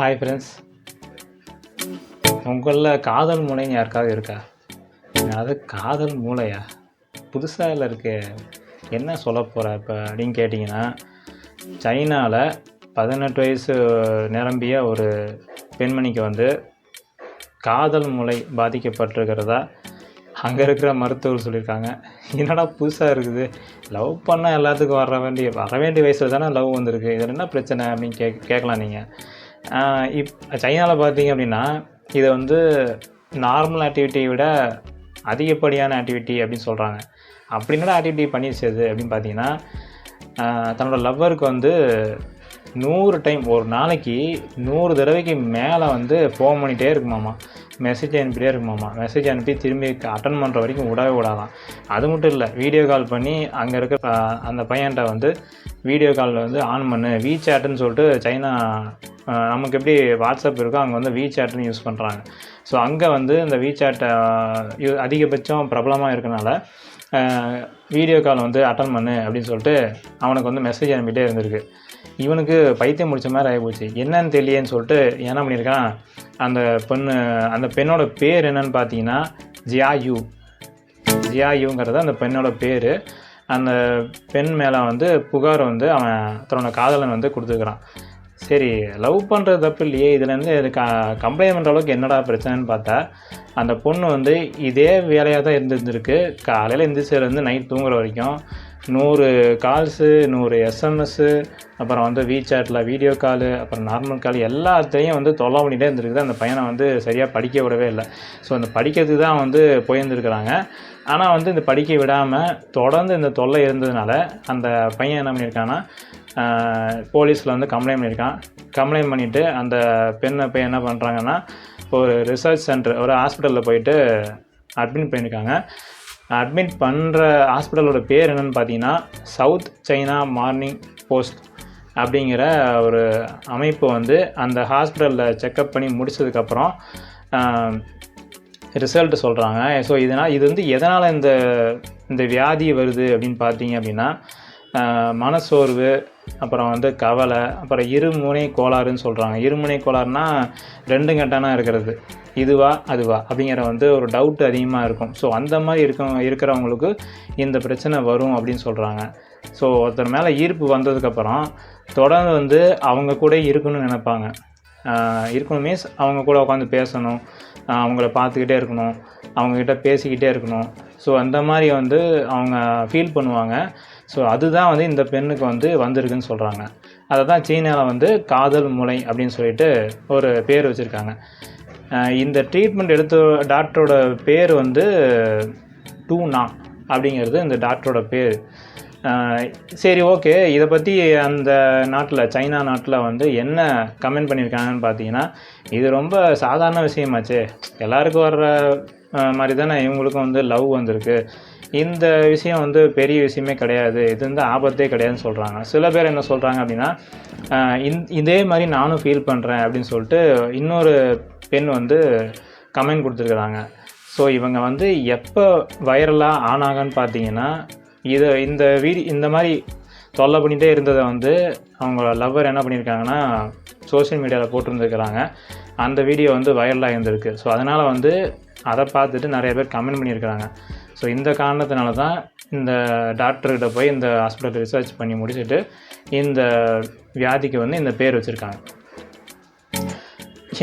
Hi friends உங்களில் காதல் மூளைன்னு யாருக்காவது இருக்கா? அது காதல் மூளையா? புதுசாக இல்லை இருக்கு. என்ன சொல்ல போகிற இப்போ அப்படின்னு கேட்டிங்கன்னா சைனாவில் பதினெட்டு வயசு நிரம்பிய ஒரு பெண்மணிக்கு வந்து காதல் மூளை பாதிக்கப்பட்டிருக்கிறதா? அங்கே இருக்கிற மருத்துவர் சொல்லியிருக்காங்க. என்னடா புதுசாக இருக்குது? லவ் பண்ணால் எல்லாத்துக்கும் வர வேண்டிய வர வேண்டிய வயசில் தானே லவ் வந்திருக்கு. இதில் என்ன பிரச்சனை அப்படின்னு கேக் கேட்கலாம் நீங்கள் இப் சைனாவில் பார்த்தீங்க அப்படின்னா இதை வந்து நார்மல் ஆக்டிவிட்டியை விட அதிகப்படியான ஆக்டிவிட்டி அப்படின்னு சொல்கிறாங்க அப்படின்னா ஆக்டிவிட்டி ஆக்டிவிட்டி பண்ணிடுச்சது அப்படின்னு பார்த்தீங்கன்னா தன்னோட லவ்வருக்கு வந்து நூறு டைம் ஒரு நாளைக்கு நூறு தடவைக்கு மேலே வந்து ஃபோன் பண்ணிகிட்டே இருக்குமாம்மா மெசேஜ் அனுப்பிட்டே இருக்குமாம்மா மெசேஜ் அனுப்பி திரும்பி அட்டன் பண்ணுற வரைக்கும் விடவே விடாதான். அது மட்டும் இல்லை வீடியோ கால் பண்ணி அங்கே இருக்க அந்த பையன்கிட்ட வந்து வீடியோ காலில் வந்து ஆன் பண்ணு. வீ சேட்டுன்னு சொல்லிட்டு சைனா நமக்கு எப்படி வாட்ஸ்அப் இருக்கோ அங்கே வந்து வீ சேட்டுன்னு யூஸ் பண்ணுறாங்க ஸோ அங்கே வந்து இந்த வீ சேட்டை அதிகபட்சம் பிரபலமாக இருக்கனால வீடியோ கால் வந்து அட்டன் பண்ணு அப்படின்னு சொல்லிட்டு அவனுக்கு வந்து மெசேஜ் அனுப்பிட்டே இருந்திருக்கு. இவனுக்கு பைத்தியம் முடிச்ச மாதிரி ஆகிப்போச்சு. என்னன்னு தெரியலேன்னு சொல்லிட்டு என்ன பண்ணியிருக்கான்? அந்த பெண்ணு அந்த பெண்ணோட பேர் என்னன்னு பார்த்தீங்கன்னா ஜியாயு. ஜியாயுங்கிறது அந்த பெண்ணோட பேர். அந்த பெண் மேலே வந்து புகார் வந்து அவன் தன்னோட காதலன் வந்து கொடுத்துருக்குறான் சரி லவ் பண்ணுறது தப்பு இல்லையே. இதுலேருந்து இது க கம்ப்ளைண்ட் பண்ணுற அளவுக்கு என்னடா பிரச்சனைன்னு பார்த்தா அந்த பொண்ணு வந்து இதே வேலையாக தான் இருந்துருந்துருக்கு காலையில் எந்திரிச்சிலேருந்து நைட் தூங்குற வரைக்கும் நூறு கால்ஸு நூறு எஸ்எம்எஸ்ஸு அப்புறம் வந்து வீசாட்டில் வீடியோ காலு அப்புறம் நார்மல் கால் எல்லாத்தையும் வந்து தொல்லை பண்ணிகிட்டே இருந்திருக்குது. அந்த பையனை வந்து சரியாக படிக்க விடவே இல்லை. ஸோ அந்த படிக்கிறதுக்கு தான் வந்து போயிருந்துருக்குறாங்க. ஆனால் வந்து இந்த படிக்க விடாமல் தொடர்ந்து இந்த தொல்லை இருந்ததுனால அந்த பையன் என்ன பண்ணியிருக்கான்னா போலீஸில் வந்து கம்ப்ளைண்ட் பண்ணியிருக்கான். கம்ப்ளைண்ட் பண்ணிவிட்டு அந்த பெண்ணை போய் என்ன பண்ணுறாங்கன்னா ஒரு ரிசர்ச் சென்டர் ஒரு ஹாஸ்பிட்டலில் போயிட்டு அட்மிட் பண்ணியிருக்காங்க. அட்மிட் பண்ணுற ஹாஸ்பிட்டலோட பேர் என்னென்னு பார்த்தீங்கன்னா சவுத் சைனா மார்னிங் போஸ்ட் அப்படிங்கிற ஒரு அமைப்பு வந்து அந்த ஹாஸ்பிட்டலில் செக்கப் பண்ணி முடிச்சதுக்கப்புறம் ரிசல்ட் சொல்கிறாங்க ஸோ இதனால் இது வந்து எதனால் இந்த இந்த வியாதி வருது அப்படின்னு பார்த்தீங்க அப்படின்னா மனசோர்வு அப்புறம் வந்து கவலை அப்புறம் இருமுனை கோளாறுன்னு சொல்கிறாங்க இருமுனை கோளாறுனா ரெண்டு கட்டானா இருக்கிறது. இதுவா அதுவா அப்படிங்கிற வந்து ஒரு டவுட் அதிகமாக இருக்கும். ஸோ அந்த மாதிரி இருக்க இருக்கிறவங்களுக்கு இந்த பிரச்சனை வரும் அப்படின்னு சொல்கிறாங்க ஸோ ஒருத்தர் மேலே ஈர்ப்பு வந்ததுக்கப்புறம் தொடர்ந்து வந்து அவங்க கூட இருக்கணும்னு நினைப்பாங்க. இருக்கணும் மீன்ஸ் அவங்க கூட உட்காந்து பேசணும் அவங்கள பார்த்துக்கிட்டே இருக்கணும் அவங்கக்கிட்ட பேசிக்கிட்டே இருக்கணும். ஸோ அந்த மாதிரி வந்து அவங்க ஃபீல் பண்ணுவாங்க. ஸோ அதுதான் வந்து இந்த பெண்ணுக்கு வந்து வந்திருக்குன்னு சொல்கிறாங்க அதை தான் சீனாவில் வந்து காதல் முலை அப்படின்னு சொல்லிட்டு ஒரு பேர் வச்சுருக்காங்க. இந்த ட்ரீட்மெண்ட் எடுத்த டாக்டரோட பேர் வந்து டூனா அப்படிங்கிறது இந்த டாக்டரோட பேர். சரி ஓகே இதை பற்றி அந்த நாட்டில் சைனா நாட்டில் வந்து என்ன கமெண்ட் பண்ணியிருக்காங்கன்னு பார்த்தீங்கன்னா இது ரொம்ப சாதாரண விஷயமாச்சே. எல்லாருக்கும் வர்ற மாதிரி தானே இவங்களுக்கும் வந்து லவ் வந்திருக்கு. இந்த விஷயம் வந்து பெரிய விஷயமே கிடையாது. இது வந்து ஆபத்தே கிடையாதுன்னு சொல்கிறாங்க சில பேர் என்ன சொல்கிறாங்க அப்படின்னா இந் இதே மாதிரி நானும் ஃபீல் பண்ணுறேன் அப்படின்னு சொல்லிட்டு இன்னொரு பெண் வந்து கமெண்ட் கொடுத்துருக்குறாங்க. ஸோ இவங்க வந்து எப்போ வைரலாக ஆனாங்கன்னு பார்த்தீங்கன்னா இதை இந்த வீடி இந்த மாதிரி தொல்லை பண்ணிகிட்டே இருந்ததை வந்து அவங்க லவ்வர் என்ன பண்ணியிருக்காங்கன்னா சோஷியல் மீடியாவில் போட்டிருந்துருக்குறாங்க. அந்த வீடியோ வந்து வைரலாக இருந்திருக்கு. ஸோ அதனால் வந்து அதை பார்த்துட்டு நிறைய பேர் கமெண்ட் பண்ணியிருக்கிறாங்க. ஸோ இந்த காரணத்தினால தான் இந்த டாக்டர்கிட்ட போய் இந்த ஹாஸ்பிட்டல் ரிசர்ச் பண்ணி முடிச்சுட்டு இந்த வியாதிக்கு வந்து இந்த பேர் வச்சுருக்காங்க.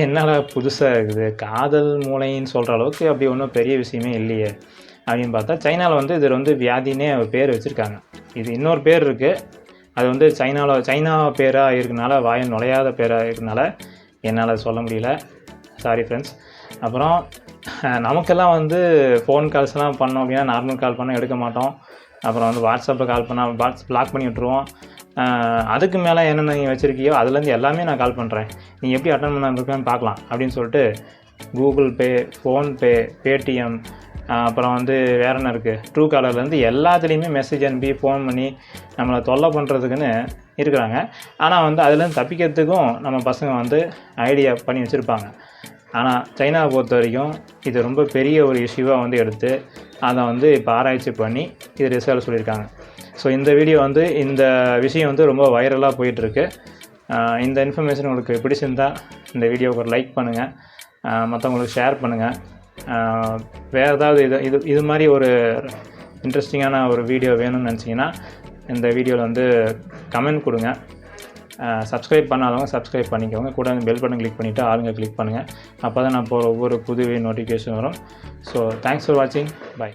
என்னால் புதுசாக இருக்குது? காதல் மூளைன்னு சொல்கிற அளவுக்கு அப்படி ஒன்றும் பெரிய விஷயமே இல்லையே. அப்படின்னு பார்த்தா சைனாவில் வந்து இது வந்து வியாதினே பேர் வச்சுருக்காங்க. இது இன்னொரு பேர் இருக்குது அது வந்து சைனாவில் சைனா பேராக இருக்கனால வாயில் நுழையாத பேராக இருக்கனால என்னால் சொல்ல முடியல. சாரி ஃப்ரெண்ட்ஸ் அப்புறம் நமக்கெல்லாம் வந்து ஃபோன் கால்ஸ்லாம் பண்ணோம் அப்படின்னா நார்மல் கால் பண்ணால் எடுக்க மாட்டோம். அப்புறம் வந்து வாட்ஸ்அப்பில் கால் பண்ணால் வாட்ஸ் பிளாக் பண்ணி விட்ருவோம் அதுக்கு மேலே என்னென்ன நீங்கள் வச்சுருக்கியோ அதுலேருந்து எல்லாமே நான் கால் பண்ணுறேன் நீ எப்படி அட்டன் பண்ணாமல் பார்க்கலாம் அப்படின்னு சொல்லிட்டு கூகுள் பே ஃபோன்பே பேடிஎம் அப்புறம் வந்து வேற என்ன இருக்குது ட்ரூ காலர்லேருந்து எல்லாத்துலேயுமே மெசேஜ் அனுப்பி ஃபோன் பண்ணி நம்மளை தொல்லை பண்ணுறதுக்குன்னு இருக்கிறாங்க. ஆனால் வந்து அதுலேருந்து தப்பிக்கிறதுக்கும் நம்ம பசங்க வந்து ஐடியா பண்ணி வச்சுருப்பாங்க. ஆனால் சைனாவை பொறுத்த வரைக்கும் இது ரொம்ப பெரிய ஒரு இஷ்யூவாக வந்து எடுத்து அதை வந்து இப்போ ஆராய்ச்சி பண்ணி இது ரிசல்ட் சொல்லியிருக்காங்க. ஸோ இந்த வீடியோ வந்து இந்த விஷயம் வந்து ரொம்ப வைரலாக போயிட்டுருக்கு. இந்த இன்ஃபர்மேஷன் உங்களுக்கு பிடிச்சிருந்தா இந்த வீடியோவுக்கு ஒரு லைக் பண்ணுங்கள் மற்றவங்களுக்கு ஷேர் பண்ணுங்கள் வேறு ஏதாவது இது இது இது மாதிரி ஒரு இன்ட்ரெஸ்டிங்கான ஒரு வீடியோ வேணும்னு நினச்சிங்கன்னா இந்த வீடியோவில் வந்து கமெண்ட் கொடுங்க. சப்ஸ்கிரைப் பண்ணாதவங்க சப்ஸ்கிரைப் பண்ணிக்கோங்க. கூட பெல் பட்டன் கிளிக் பண்ணிவிட்டு ஆளுங்க கிளிக் பண்ணுங்கள் அப்போ தான் நான் போகிற ஒவ்வொரு புது நோட்டிஃபிகேஷன் வரும். ஸோ தேங்க்ஸ் ஃபார் வாட்சிங் பை